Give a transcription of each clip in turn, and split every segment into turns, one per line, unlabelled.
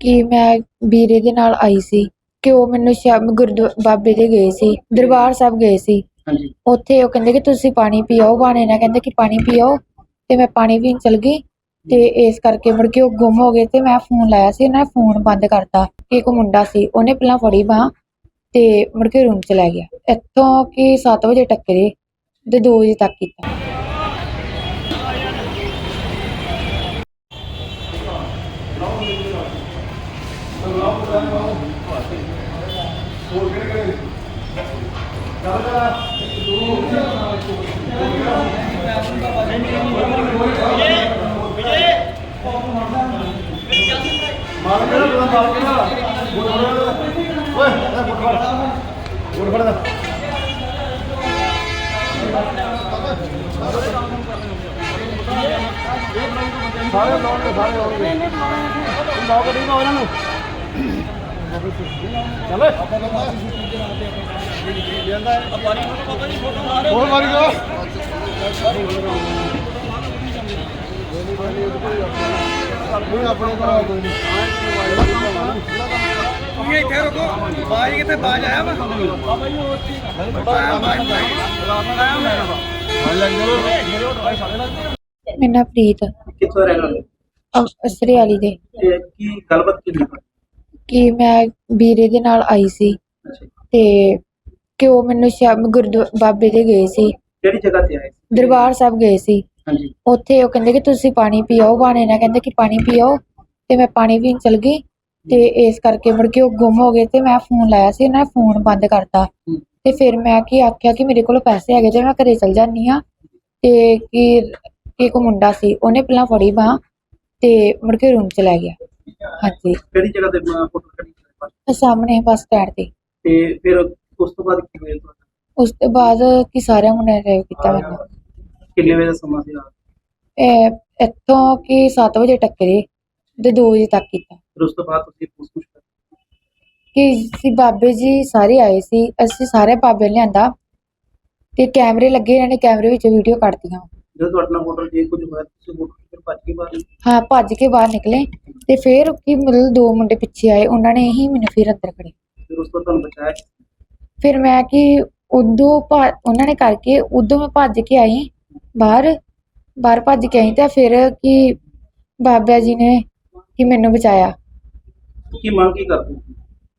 ਕਿ ਮੈਂ ਵੀਰੇ ਦੇ ਨਾਲ ਆਈ ਸੀ ਕਿ ਉਹ ਮੈਨੂੰ ਸ਼ਾਮ ਗੁਰਦੁਆ ਬਾਬੇ ਦੇ ਗਏ ਸੀ ਦਰਬਾਰ ਸਾਹਿਬ ਗਏ ਸੀ।
ਹਾਂਜੀ।
ਉੱਥੇ ਉਹ ਕਹਿੰਦੇ ਕਿ ਤੁਸੀਂ ਪਾਣੀ ਪੀਓ ਬਾਣੇ ਨਾਲ ਕਹਿੰਦੇ ਕਿ ਪਾਣੀ ਪੀਓ ਤੇ ਮੈਂ ਪਾਣੀ ਪੀਣ ਚਲ ਗਈ ਤੇ ਇਸ ਕਰਕੇ ਮੁੜ ਕੇ ਉਹ ਗੁੰਮ ਹੋ ਗਏ ਤੇ ਮੈਂ ਫੋਨ ਲਾਇਆ ਸੀ ਉਹਨਾਂ ਨੇ ਫੋਨ ਬੰਦ ਕਰਤਾ ਇੱਕ ਮੁੰਡਾ ਸੀ ਉਹਨੇ ਪਹਿਲਾਂ ਫੜੀ ਬਾਂਹ ਤੇ ਮੁੜ ਕੇ ਰੂਮ ਚ ਲੈ ਗਿਆ। ਇੱਥੋਂ ਕਿ 7 ਵਜੇ ਟੱਕਰੇ ਤੇ 2 ਵਜੇ ਤੱਕ ਕੀਤਾ।
ਮਾਰ ਕੇ ਨਾ ਮਾਰ ਕੇ ਨਾ ਗੁੜ ਫੜ ਓਏ ਗੁੜ ਫੜ ਗੁੜ ਫੜ ਦਾ ਸਾਰੇ ਲਾਉਣਗੇ ਸਾਰੇ ਲਾਉਣਗੇ ਲਾਓ ਗੱਡੀ ਲਾਓ ਇਹਨਾਂ ਨੂੰ। ਚੱਲ। ਹੋਰ ਮਾਰੀ go ਨਹੀਂ ਆਪਣੇ ਘਰ ਕੋਈ ਨਹੀਂ।
ਤੁਸੀਂ ਇੱਥੇ ਰੁਕੋ। ਬਾਜ ਕਿੱਥੇ? ਬਾਜ ਆਇਆ ਵਾ? ਬਾਬਾ ਜੀ ਉਹ ਆਇਆ ਬਾਜ ਆਇਆ ਮੈਂ
ਮੇਰਾ ਨਾਂ ਪ੍ਰੀਤ।
ਕਿੱਥੋਂ ਰਹਿਣ ਵਾਲੇ?
ਅਸਰੇ ਵਾਲੀ ਦੇ।
ਕੀ ਗੱਲਬਾਤ ਕੀ ਹੋਈ
ਕਿ ਮੈਂ ਵੀਰੇ ਦੇ ਨਾਲ ਆਈ ਸੀ ਤੇ ਕਿ ਉਹ ਮੈਨੂੰ ਸ਼ਾਮ ਗੁਰਦੁਆ ਬਾਬੇ ਦੇ ਗਏ ਸੀ।
ਕਿਹੜੀ ਜਗ੍ਹਾ ਤੇ ਆਏ ਸੀ?
ਦਰਬਾਰ ਸਾਹਿਬ ਗਏ ਸੀ।
ਹਾਂਜੀ।
ਉੱਥੇ ਉਹ ਕਹਿੰਦੇ ਕਿ ਤੁਸੀਂ ਪਾਣੀ ਪੀਓ ਬਾਣੇ ਨਾਲ ਕਹਿੰਦੇ ਕਿ ਪਾਣੀ ਪੀਓ ਤੇ ਮੈਂ ਪਾਣੀ ਪੀਣ ਚਲ ਗਈ ਤੇ ਇਸ ਕਰਕੇ ਮੁੜ ਕੇ ਉਹ ਗੁੰਮ ਹੋ ਗਏ ਤੇ ਮੈਂ ਫੋਨ ਲਾਇਆ ਸੀ ਉਹਨਾਂ ਨੇ ਫੋਨ ਬੰਦ ਕਰਤਾ। ਤੇ ਫਿਰ ਮੈਂ ਕੀ ਆਖਿਆ ਕਿ ਮੇਰੇ ਕੋਲ ਪੈਸੇ ਹੈਗੇ ਤੇ ਮੈਂ ਘਰੇ ਚਲ ਜਾਂਦੀ ਆ ਤੇ ਕਿ ਇੱਕ ਮੁੰਡਾ ਸੀ ਉਹਨੇ ਪਹਿਲਾਂ ਫੜੀ ਬਾਂਹ ਤੇ ਮੁੜ ਕੇ ਰੂਮ ਚ ਲੈ ਗਿਆ। ਹਾਂਜੀ।
ਕਿਹੜੀ ਜਗ੍ਹਾ ਤੇ ਫੋਟੋ ਖੜੀ
ਤੇ ਸਾਹਮਣੇ ਬੱਸ ਸਟੈਂਡ ਤੇ।
ਤੇ ਫਿਰ ਉਸ ਤੋਂ ਬਾਅਦ ਕੀ ਹੋਇਆ ਤੁਹਾਡਾ?
ਉਸ ਤੋਂ ਬਾਅਦ ਕਿ ਸਾਰਿਆਂ ਮੁੰਡਿਆਂ ਨੇ ਰੇਪ ਕੀਤਾ ਮੈਨੂੰ।
ਕਿੰਨੇ ਵਜੇ ਦਾ ਸਮਾਂ ਸੀ ਰਾਤ?
ਇਹ ਇੱਥੋਂ ਕਿ 7 ਵਜੇ ਟੱਕਰੇ ਤੇ 2 ਵਜੇ ਤੱਕ ਕੀਤਾ।
ਫਿਰ ਉਸ ਤੋਂ ਬਾਅਦ ਤੁਸੀਂ ਪੁੱਛ ਪੁੱਛ
ਕਿ ਸੀ ਬਾਬੇ ਜੀ ਸਾਰੇ ਆਏ ਸੀ ਅਸੀਂ ਸਾਰੇ ਬਾਬੇ ਲਿਆਂਦਾ। ਤੇ ਕੈਮਰੇ ਲੱਗੇ ਇਹਨਾਂ ਨੇ ਕੈਮਰੇ ਵਿੱਚ ਵੀਡੀਓ ਕੱਢਤੀਆਂ।
ਜਦੋਂ ਤੁਹਾਡੇ ਨਾਲ ਜੇ ਕੁਝ ਹੋਇਆ ਤੁਸੀਂ ਹੋਟਲ ਫਿਰ ਭੱਜ ਕੇ ਬਾਹਰ ਨਿਕਲੇ?
ਹਾਂ ਭੱਜ ਕੇ ਬਾਹਰ ਨਿਕਲੇ। ਤੇ ਫਿਰ ਕੀ ਮਤਲਬ ਦੋ ਮੁੰਡੇ ਪਿੱਛੇ ਆਏ ਉਹਨਾਂ ਨੇ ਹੀ ਮੈਨੂੰ ਫਿਰ ਅੰਦਰ ਖੜੇ
ਫਿਰ ਉਸ ਤੋਂ ਤੁਹਾਨੂੰ ਬਚਾਇਆ
ਫਿਰ ਮੈਂ ਕਿ ਉਦੋਂ ਉਹਨਾਂ ਨੇ ਕਰਕੇ ਉਦੋਂ ਮੈਂ ਭੱਜ ਕੇ ਆਈ ਬਾਹਰ ਬਾਹਰ ਭੱਜ ਕੇ ਆਈ ਤਾਂ ਫਿਰ ਕਿ ਬਾਬਾ ਜੀ ਨੇ ਕਿ ਮੈਨੂੰ ਬਚਾਇਆ।
ਕੀ ਮੰਗ ਕੀ ਕਰਦੇ? ਹੋ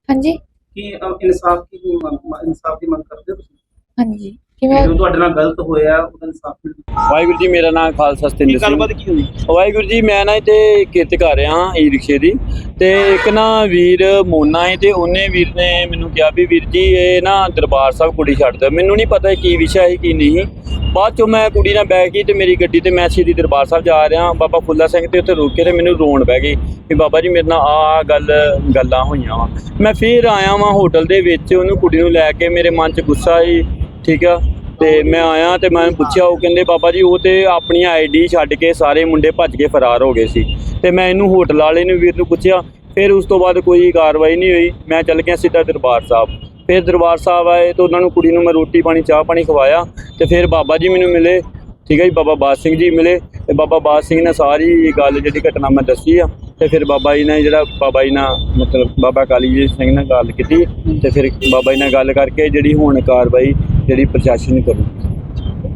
ਹਾਂਜੀ।
ਕੀ ਅਹ, ਇਨਸਾਫ ਕੀ ਮੰਗ ਇਨਸਾਫ ਦੀ ਮੰਗ ਕਰਦੇ ਹੋ ਤੁਸੀਂ?
ਹਾਂਜੀ। ਕਿ ਮੈਂ
ਜੋ ਤੁਹਾਡੇ ਨਾਲ ਗਲਤ ਹੋਇਆ ਉਹਦਾ ਇਨਸਾਫ ਮਿਲੇ
ਵਾਹਿਗੁਰੂ ਜੀ ਮੇਰਾ ਨਾਮ ਖਾਲਸਾ ਸਤਿੰਦਰ ਸਿੰਘ
ਗੱਲਬਾਤ ਕੀ ਹੋਈ?
ਵਾਹਿਗੁਰੂ ਜੀ ਮੈਂ ਨਾ ਇੱਥੇ ਕਿਰਤ ਕਰ ਰਿਹਾ ਹਾਂ ਈ ਰਿਕਸ਼ੇ ਦੀ। ਤੇ ਇੱਕ ਨਾ ਵੀਰ ਮੋਨਾ ਹੈ ਤੇ ਉਹਨੇ ਵੀਰ ਨੇ ਮੈਨੂੰ ਕਿਹਾ ਵੀ ਵੀਰ ਜੀ ਇਹ ਨਾ ਦਰਬਾਰ ਸਾਹਿਬ ਕੁੜੀ ਛੱਡ ਦਿਓ। ਮੈਨੂੰ ਨਹੀਂ ਪਤਾ ਕੀ ਵਿਸ਼ਾ ਹੈ ਕੀ ਨਹੀਂ। ਬਾਅਦ ਚੋਂ ਮੈਂ ਕੁੜੀ ਨਾਲ ਬਹਿ ਗਈ ਤੇ ਮੇਰੀ ਗੱਡੀ ਤੇ ਮੈਂ ਸ਼੍ਰੀ ਦਰਬਾਰ ਸਾਹਿਬ ਜਾ ਰਿਹਾ ਬਾਬਾ ਫੁੱਲਾ ਸਿੰਘ ਤੇ ਉੱਥੇ ਰੁਕ ਕੇ ਤੇ ਮੈਨੂੰ ਰੋਣ ਬਹਿ ਗਈ ਵੀ ਬਾਬਾ ਜੀ ਮੇਰੇ ਨਾਲ ਆ ਗੱਲ ਗੱਲਾਂ ਹੋਈਆਂ ਵਾ। ਮੈਂ ਫਿਰ ਆਇਆ ਵਾਂ ਹੋਟਲ ਦੇ ਵਿੱਚ ਉਹਨੂੰ ਕੁੜੀ ਨੂੰ ਲੈ ਕੇ ਮੇਰੇ ਮਨ 'ਚ ਗੁੱਸਾ ਸੀ ਠੀਕ ਆ? ਤੇ ਮੈਂ ਆਇਆ ਤੇ ਮੈਂ ਪੁੱਛਿਆ, ਉਹ ਕਹਿੰਦੇ, ਬਾਬਾ ਜੀ, ਉਹ ਤੇ ਆਪਣੀ ਆਈਡੀ ਛੱਡ ਕੇ ਸਾਰੇ ਮੁੰਡੇ ਭੱਜ ਕੇ ਫਰਾਰ ਹੋ ਗਏ ਸੀ। ਤੇ ਮੈਂ ਇਹਨੂੰ ਹੋਟਲ ਵਾਲੇ ਨੂੰ, ਵੀਰ ਨੂੰ ਪੁੱਛਿਆ, ਫਿਰ ਉਸ ਤੋਂ ਬਾਅਦ ਕੋਈ ਕਾਰਵਾਈ ਨਹੀਂ ਹੋਈ। ਮੈਂ ਚੱਲ ਗਿਆ ਸਿੱਧਾ ਦਰਬਾਰ ਸਾਹਿਬ। ਫਿਰ ਦਰਬਾਰ ਸਾਹਿਬ ਆਏ ਤੇ ਉਹਨਾਂ ਨੂੰ ਕੁੜੀ ਨੂੰ ਮੈਂ ਰੋਟੀ ਪਾਣੀ, ਚਾਹ ਪਾਣੀ ਖਵਾਇਆ ਤੇ ਫਿਰ ਬਾਬਾ ਜੀ ਮੈਨੂੰ ਮਿਲੇ। ਠੀਕ ਹੈ ਜੀ, ਬਾਬਾ ਬਾਦ ਸਿੰਘ ਜੀ ਮਿਲੇ ਤੇ ਬਾਬਾ ਬਾਦ ਸਿੰਘ ਨੇ ਸਾਰੀ ਗੱਲ ਜਿਹੜੀ ਘਟਨਾ ਮੈਂ ਦੱਸੀ ਆ ਤੇ ਫਿਰ ਬਾਬਾ ਜੀ ਨੇ ਜਿਹੜਾ ਬਾਬਾ ਜੀ ਨਾਲ ਮਤਲਬ ਬਾਬਾ ਕਾਲੀ ਜੀ ਸਿੰਘ ਨਾਲ ਗੱਲ ਕੀਤੀ ਤੇ ਫਿਰ ਬਾਬਾ ਜੀ ਨਾਲ ਗੱਲ ਕਰਕੇ ਜਿਹੜੀ ਹੁਣ ਕਾਰਵਾਈ ਜਿਹੜੀ ਪ੍ਰਸ਼ਾਸਨ ਕਰੂ।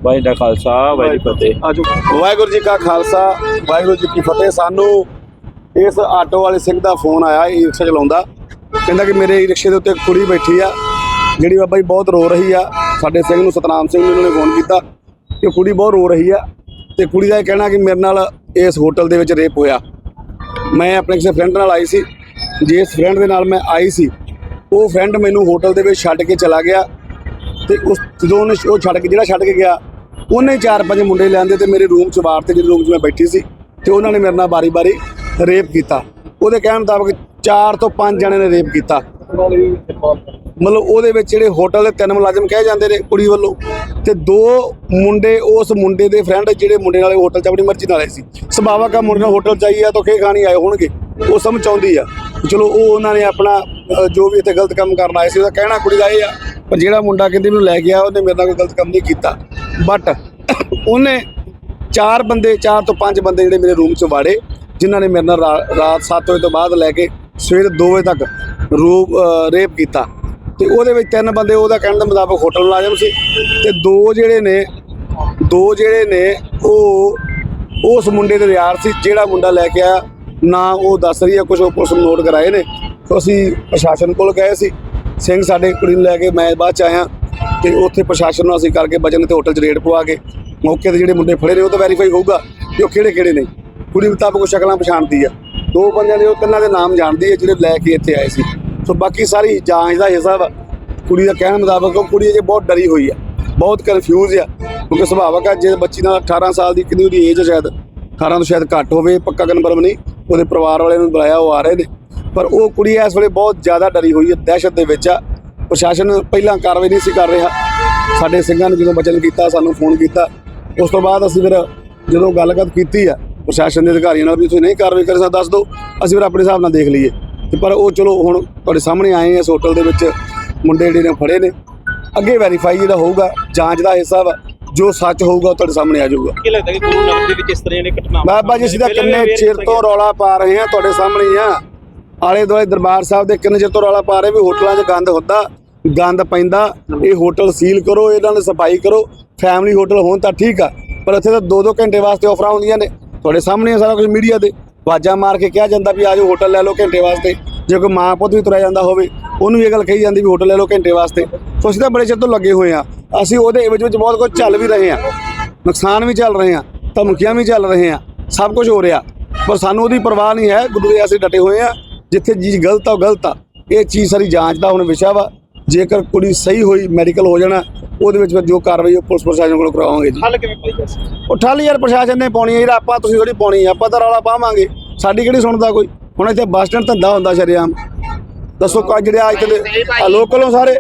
ਵਾਹਿਗੁਰੂ ਦਾ ਖਾਲਸਾ, ਵਾਹਿਗੁਰੂ ਜੀ ਕੀ ਫਤਿਹ।
ਵਾਹਿਗੁਰੂ ਜੀ ਕਾ ਖਾਲਸਾ, ਵਾਹਿਗੁਰੂ ਜੀ ਕੀ ਫਤਿਹ। ਸਾਨੂੰ ਇਸ ਆਟੋ ਵਾਲੇ ਸਿੰਘ ਦਾ ਫੋਨ ਆਇਆ, ਇਹ ਰਿਕਸ਼ਾ ਚਲਾਉਂਦਾ। ਕਹਿੰਦਾ ਕਿ ਮੇਰੇ ਰਿਕਸ਼ੇ ਦੇ ਉੱਤੇ ਇੱਕ ਕੁੜੀ ਬੈਠੀ ਆ, ਜਿਹੜੀ ਬਾਬਾ ਜੀ ਬਹੁਤ ਰੋ ਰਹੀ ਆ। ਸਾਡੇ ਸਿੰਘ ਨੂੰ ਸਤਨਾਮ ਸਿੰਘ ਨੂੰ ਉਹਨਾਂ ਨੇ ਫੋਨ ਕੀਤਾ ਕਿ ਕੁੜੀ ਬਹੁਤ ਰੋ ਰਹੀ ਆ। ਤੇ ਕੁੜੀ ਦਾ ਇਹ ਕਹਿਣਾ ਕਿ ਮੇਰੇ ਨਾਲ ਇਸ ਹੋਟਲ ਦੇ ਵਿੱਚ ਰੇਪ ਹੋਇਆ। ਮੈਂ ਆਪਣੇ ਕਿਸੇ ਫਰੈਂਡ ਨਾਲ ਆਈ ਸੀ। ਜਿਸ ਫਰੈਂਡ ਦੇ ਨਾਲ ਮੈਂ ਆਈ ਸੀ, ਉਹ ਫਰੈਂਡ ਮੈਨੂੰ ਹੋਟਲ ਦੇ ਵਿੱਚ ਛੱਡ ਕੇ ਚਲਾ ਗਿਆ। ਤੇ ਉਸ ਜਦੋਂ ਉਹਨੇ ਉਹ ਛੱਡ ਕੇ ਜਿਹੜਾ ਛੱਡ ਕੇ ਗਿਆ, ਉਹਨੇ ਚਾਰ ਪੰਜ ਮੁੰਡੇ ਲਿਆਂਦੇ ਤੇ ਮੇਰੇ ਰੂਮ 'ਚ ਵਾਰ ਤੇ ਜਿਹੜੇ ਰੂਮ 'ਚ ਮੈਂ ਬੈਠੀ ਸੀ ਤੇ ਉਹਨਾਂ ਨੇ ਮੇਰੇ ਨਾਲ ਬਾਰੀ-ਬਾਰੀ ਰੇਪ ਕੀਤਾ। ਉਹਦੇ ਕਹਿਣ ਮੁਤਾਬਕ ਚਾਰ ਤੋਂ ਪੰਜ ਜਣੇ ਨੇ ਰੇਪ ਕੀਤਾ। ਮਤਲਬ ਉਹਦੇ ਵਿੱਚ ਜਿਹੜੇ ਹੋਟਲ ਦੇ ਤਿੰਨ ਮੁਲਾਜ਼ਮ ਕਹੇ ਜਾਂਦੇ ਨੇ ਕੁੜੀ ਵੱਲੋਂ ਤੇ ਦੋ ਮੁੰਡੇ ਉਸ ਮੁੰਡੇ ਦੇ ਫਰੈਂਡ ਜਿਹੜੇ ਮੁੰਡੇ ਨਾਲੇ ਹੋਟਲ 'ਚ ਆਪਣੀ ਮਰਜ਼ੀ ਨਾਲ ਆਏ ਸੀ। ਸੁਭਾਵਕ ਕਾ ਮੁੰਡੇ ਨਾਲ ਹੋਟਲ 'ਚ ਆਈ ਆ ਤਾਂ ਖੇ ਖਾਣੀ ਆਏ ਹੋਣਗੇ। ਉਹ ਸਮਝ ਆਉਂਦੀ ਆ ਚਲੋ ਉਹ ਉਹਨਾਂ ਨੇ ਆਪਣਾ ਜੋ ਵੀ ਇੱਥੇ ਗਲਤ ਕੰਮ ਕਰਨ ਆਏ ਸੀ, ਉਹਦਾ ਕਹਿਣਾ ਕੁੜੀ ਦਾ ਇਹ ਆ, ਪਰ ਜਿਹੜਾ ਮੁੰਡਾ ਕਹਿੰਦੇ ਮੈਨੂੰ ਲੈ ਗਿਆ, ਉਹਨੇ ਮੇਰੇ ਨਾਲ ਕੋਈ ਗਲਤ ਕੰਮ ਨਹੀਂ ਕੀਤਾ। ਬਟ ਉਹਨੇ ਚਾਰ ਬੰਦੇ, ਚਾਰ ਤੋਂ ਪੰਜ ਬੰਦੇ ਜਿਹੜੇ ਮੇਰੇ ਰੂਮ 'ਚ ਵਾੜੇ, ਜਿਨ੍ਹਾਂ ਨੇ ਮੇਰੇ ਨਾਲ ਰਾਤ 7 ਵਜੇ ਤੋਂ ਬਾਅਦ ਲੈ ਕੇ ਸਵੇਰ 2 ਵਜੇ ਤੱਕ ਰੂਪ ਰੇਪ ਕੀਤਾ। ਤੇ ਉਹਦੇ ਵਿੱਚ ਤਿੰਨ ਬੰਦੇ, ਉਹਦਾ ਕਹਿਣ ਦੇ ਮੁਤਾਬਕ ਹੋਟਲ ਮੁਲਾਜ਼ਮ ਸੀ। ਤੇ ਦੋ ਜਿਹੜੇ ਨੇ, ਦੋ ਜਿਹੜੇ ਨੇ, ਉਹ ਉਸ ਮੁੰਡੇ ਦੇ ਯਾਰ ਸੀ, ਜਿਹੜਾ ਮੁੰਡਾ ਲੈ ਕੇ ਆਇਆ ਨਾ ਉਹ ਦੱਸ ਰਹੀ ਹੈ ਕੁਝ ਉਹ ਪੁਲਿਸ ਨੂੰ ਨੋਟ ਕਰਾਏ ਨੇ। ਤਾਂ ਅਸੀਂ ਪ੍ਰਸ਼ਾਸਨ ਕੋਲ ਗਏ ਸੀ। ਸਿੰਘ ਸਾਡੇ ਕੁੜੀ ਨੂੰ ਲੈ ਕੇ ਮੈਂ ਬਾਅਦ ਚ ਆਇਆ ਤੇ ਉੱਥੇ ਪ੍ਰਸ਼ਾਸਨ ਨੂੰ ਅਸੀਂ ਕਰਕੇ ਬਜਨ ਤੇ ਹੋਟਲ 'ਚ ਰੇਡ ਪਵਾ ਕੇ ਮੌਕੇ ਤੇ ਜਿਹੜੇ ਮੁੰਡੇ ਫੜੇ ਨੇ, ਉਹ ਤਾਂ ਵੈਰੀਫਾਈ ਹੋਊਗਾ ਕਿ ਉਹ ਕਿਹੜੇ ਕਿਹੜੇ ਨੇ। ਕੁੜੀ ਮੁਤਾਬਕ ਸ਼ਕਲਾਂ ਪਛਾਣਦੀ ਆ ਦੋ ਬੰਦਿਆਂ ਦੇ, ਉਹ ਤਿੰਨਾਂ ਦੇ ਨਾਮ ਜਾਣਦੀ ਹੈ, ਜਿਹੜੇ ਲੈ ਕੇ ਇੱਥੇ ਆਏ ਸੀ। ਸੋ ਬਾਕੀ ਸਾਰੀ ਜਾਂਚ ਦਾ ਹਿੱਸਾ ਵਾ। ਕੁੜੀ ਦਾ ਕਹਿਣ ਮੁਤਾਬਕ ਉਹ ਕੁੜੀ ਅਜੇ ਬਹੁਤ ਡਰੀ ਹੋਈ ਆ ਬਹੁਤ ਕਨਫਿਊਜ਼ ਆ, ਕਿਉਂਕਿ ਸੁਭਾਵਕ ਆ, ਜੇ ਬੱਚੀ ਨਾਲ 18 ਸਾਲ ਦੀ, ਕਿੰਨੀ ਉਹਦੀ ਏਜ ਹੈ ਸ਼ਾਇਦ 18 ਤੋਂ ਸ਼ਾਇਦ ਘੱਟ ਹੋਵੇ, ਪੱਕਾ ਕਨਫਰਮ ਨਹੀਂ। ਉਹਦੇ ਪਰਿਵਾਰ ਵਾਲਿਆਂ ਨੂੰ ਬੁਲਾਇਆ, ਉਹ ਆ ਰਹੇ ਨੇ। ਪਰ ਉਹ ਕੁੜੀ ਇਸ ਵੇਲੇ ਬਹੁਤ ਜ਼ਿਆਦਾ ਡਰੀ ਹੋਈ ਹੈ, ਦਹਿਸ਼ਤ ਦੇ ਵਿੱਚ ਆ। ਪ੍ਰਸ਼ਾਸਨ ਪਹਿਲਾਂ ਕਾਰਵਾਈ ਨਹੀਂ ਸੀ ਕਰ ਰਿਹਾ। ਸਾਡੇ ਸਿੰਘਾਂ ਨੇ ਜਦੋਂ ਬਚਨ ਕੀਤਾ, ਸਾਨੂੰ ਫੋਨ ਕੀਤਾ, ਉਸ ਤੋਂ ਬਾਅਦ ਅਸੀਂ ਫਿਰ ਜਦੋਂ ਗੱਲਬਾਤ ਕੀਤੀ ਆ, ਪ੍ਰਸ਼ਾਸਨ ਦੇ ਅਧਿਕਾਰੀਆਂ ਨਾਲ ਵੀ ਤੁਸੀਂ ਨਹੀਂ ਕਾਰਵਾਈ ਕਰ ਸਕਦੇ, ਦੱਸ ਦਿਓ, ਅਸੀਂ ਫਿਰ ਆਪਣੇ ਹਿਸਾਬ ਨਾਲ ਦੇਖ ਲਈਏ। ਤੇ ਪਰ ਉਹ ਚਲੋ ਹੁਣ ਤੁਹਾਡੇ ਸਾਹਮਣੇ ਆਏ ਆ, ਇਸ ਹੋਟਲ ਦੇ ਵਿੱਚ ਮੁੰਡੇ ਜਿਹੜੇ ਨੇ ਫੜੇ ਨੇ। ਅੱਗੇ ਵੈਰੀਫਾਈ ਜਿਹੜਾ ਹੋਊਗਾ, ਜਾਂਚ ਦਾ ਹਿੱਸਾ ਵਾ। ਜੋ ਸੱਚ ਹੋਊਗਾ ਉਹ ਤੁਹਾਡੇ ਸਾਹਮਣੇ ਆ ਜਾਊਗਾ।
ਕੀ ਲੱਗਦਾ ਕਿ ਗੁਰੂ ਦੇ ਵਿੱਚ ਇਸ ਤਰ੍ਹਾਂ ਦੀਆਂ ਘਟਨਾਵਾਂ
ਬਾਬਾ ਜੀ ਅਸੀਂ ਤਾਂ ਕਿੰਨੇ ਚਿਰ ਤੋਂ ਰੌਲਾ ਪਾ ਰਹੇ ਹਾਂ ਤੁਹਾਡੇ ਸਾਹਮਣੇ ਹੀ ਆ ਆਲੇ ਦੁਆਲੇ ਦਰਬਾਰ ਸਾਹਿਬ ਦੇ ਕਿੰਨੇ ਚਿਰ ਤੋਂ ਰੌਲਾ ਪਾ ਰਹੇ ਵੀ ਹੋਟਲਾਂ 'ਚ ਗੰਦ ਹੁੰਦਾ ਗੰਦ ਪੈਂਦਾ ਇਹ ਹੋਟਲ ਸੀਲ ਕਰੋ ਇਹਨਾਂ ਦੀ ਸਫ਼ਾਈ ਕਰੋ ਫੈਮਿਲੀ ਹੋਟਲ ਹੋਣ ਤਾਂ ਠੀਕ ਆ ਪਰ ਇੱਥੇ ਤਾਂ 2-2 ਘੰਟੇ ਵਾਸਤੇ ਆਫਰਾਂ ਹੁੰਦੀਆਂ ਨੇ ਤੁਹਾਡੇ ਸਾਹਮਣੇ ਆ ਸਾਰਾ ਕੁਝ ਮੀਡੀਆ ਦੇ। ਵਾਜਾਂ ਮਾਰ ਕੇ ਕਿਹਾ ਜਾਂਦਾ ਵੀ ਆਜੋ ਹੋਟਲ ਲੈ ਲਓ ਘੰਟੇ ਵਾਸਤੇ ਜੇ ਕੋਈ ਮਾਂ ਪੁੱਤ ਵੀ ਤੁਰਿਆ ਜਾਂਦਾ ਹੋਵੇ ਉਹਨੂੰ ਇਹ ਗੱਲ ਕਹੀ ਜਾਂਦੀ ਵੀ ਹੋਟਲ ਲੈ ਲਓ ਘੰਟੇ ਵਾਸਤੇ। ਸੋ ਅਸੀਂ ਤਾਂ ਬੜੇ ਚਿਰ ਤੋਂ ਲੱਗੇ ਹੋਏ ਆ ਅਸੀਂ ਉਹਦੇ ਵਿੱਚ ਵਿੱਚ ਬਹੁਤ ਕੁਝ ਚੱਲ ਵੀ ਰਹੇ ਆ ਨੁਕਸਾਨ ਵੀ ਚੱਲ ਰਹੇ ਆ ਧਮਕੀਆਂ ਵੀ ਚੱਲ ਰਹੇ ਆ ਸਭ ਕੁਝ ਹੋ ਰਿਹਾ। ਪਰ ਸਾਨੂੰ ਉਹਦੀ ਪਰਵਾਹ ਨਹੀਂ ਹੈ ਗੁਰੂ ਦੇ ਅਸੀਂ ਡਟੇ ਹੋਏ ਆ ਜਿੱਥੇ ਚੀਜ਼ ਗਲਤ ਆ ਉਹ ਗਲਤ ਆ। ਇਹ ਚੀਜ਼ ਸਾਰੀ ਜਾਂਚ ਦਾ ਹੁਣ ਵਿਸ਼ਾ ਵਾ। ਜੇਕਰ ਕੁੜੀ ਸਹੀ ਹੋਈ ਮੈਡੀਕਲ ਹੋ ਜਾਣਾ ਉਹਦੇ ਵਿੱਚ ਫਿਰ ਜੋ ਕਾਰਵਾਈ ਉਹ ਪੁਲਿਸ ਪ੍ਰਸ਼ਾਸਨ ਕੋਲ ਕਰਾਵਾਂਗੇ ਜੀ।
ਹੱਲ ਕਿਵੇਂ ਪਾਈ ਜਾ ਸਕਦਾ
ਉਹ ਠੱਲ ਯਾਰ ਪ੍ਰਸ਼ਾਸਨ ਨੇ ਪਾਉਣੀ ਹੈ ਯਾਰ ਆਪਾਂ ਤੁਸੀਂ ਥੋੜੀ ਪਾਉਣੀ ਆ ਆਪਾਂ ਤਾਂ ਰੌਲਾ ਪਾਵਾਂਗੇ। ਸਾਡੀ ਕਿਹੜੀ ਸੁਣਦਾ ਕੋਈ? ਹੁਣ ਇੱਥੇ ਬੱਸ ਸਟੈਂਡ ਧੰਦਾ ਹੁੰਦਾ ਸ਼ਰੇਆਮ। ਦੱਸੋ ਕਾ ਜਿਹੜੇ ਆ ਇੱਥੇ ਦੇ ਆ ਲੋਕਲ ਹੋ ਸਾਰੇ?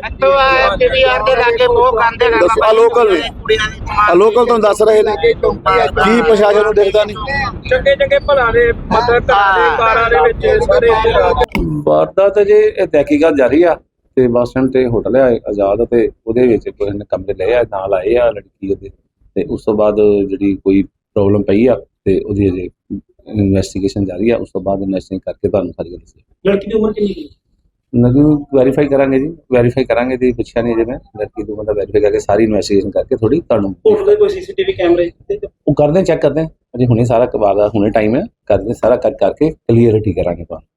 ਪੀਵੀਆਰ ਦੇ ਲਾਗੇ ਬਹੁਤ ਗੰਦੇ ਨੇ
ਦੱਸੋ ਆ ਲੋਕਲ ਨੇ ਆ ਲੋਕਲ ਤੋਂ ਦੱਸ ਰਹੇ ਨੇ। ਕੀ ਪ੍ਰਸ਼ਾਸਨ ਨੂੰ ਦੇਖਦਾ ਨਹੀਂ?
ਚੰਗੇ ਚੰਗੇ ਭਲਾ ਦੇ ਮਤਲਬ ਘਰਾਂ ਦੇ ਕਾਰਾਂ ਦੇ ਵਿੱਚ ਸਾਰੇ
ਵਾਰਦਾਤ ਜੇ ਇਹ ਤਹਿਕੀਕਾਤ ਜਾਰੀ ਆ ਤੇ ਬੱਸ ਸਟੈਂਡ ਤੇ ਹੋਟਲ ਆ ਆਜ਼ਾਦ ਤੇ ਉਹਦੇ ਵਿੱਚ ਕੋਈ ਨੇ ਕਮਰੇ ਲਏ ਆ ਨਾਲ ਆਏ ਆ ਲੜਕੀ ਉਹਦੇ। ਤੇ ਉਸ ਤੋਂ ਬਾਅਦ ਜਿਹੜੀ ਕੋਈ ਪ੍ਰੋਬਲਮ ਪਈ ਆ ਤੇ ਉਹਦੀ ਅਜੇ ਇਨਵੈਸਟੀਗੇਸ਼ਨ ਜਾਰੀ ਆ ਉਸ ਤੋਂ ਬਾਅਦ ਇਨਵੈਸਟਿਗੇਸ਼ਨ ਕਰਕੇ ਤੁਹਾਨੂੰ ਸਾਰੀ ਗੱਲ ਦੱਸਾਂਗੇ
ਲੜਕੀ ਦੀ ਉਮਰ ਕਿੰਨੀ ਹੈ?
ਨਗੀ ਵੈਰੀਫਾਈ ਕਰਾਂਗੇ ਜੀ ਵੈਰੀਫਾਈ ਕਰਾਂਗੇ ਜੀ ਪੁੱਛਿਆ ਨਹੀਂ ਜੇ ਮੈਂ। ਲੜਕੀ ਤੋਂ ਬੰਦਾ ਵੈਰੀਫਾਈ ਕਰਕੇ ਸਾਰੀ ਇਨਵੈਸਟੀਗੇਸ਼ਨ ਕਰਕੇ ਥੋੜੀ ਤੁਹਾਨੂੰ
ਦੇ ਕੋਈ ਸੀਸੀਟੀਵੀ ਕੈਮਰੇ ਤੇ
ਉਹ ਕਰਦੇ ਚੈੱਕ ਕਰਦੇ। ਅਜੇ ਹੁਣੇ ਸਾਰਾ ਵਾਰਦਾਤ ਹੁਣੇ ਟਾਈਮ ਹੈ। ਕਰਦੇ ਸਾਰਾ ਕਰ ਕਰਕੇ ਕਲੀਅਰਿਟੀ ਕਰਾਂਗੇ ਤੁਹਾਨੂੰ।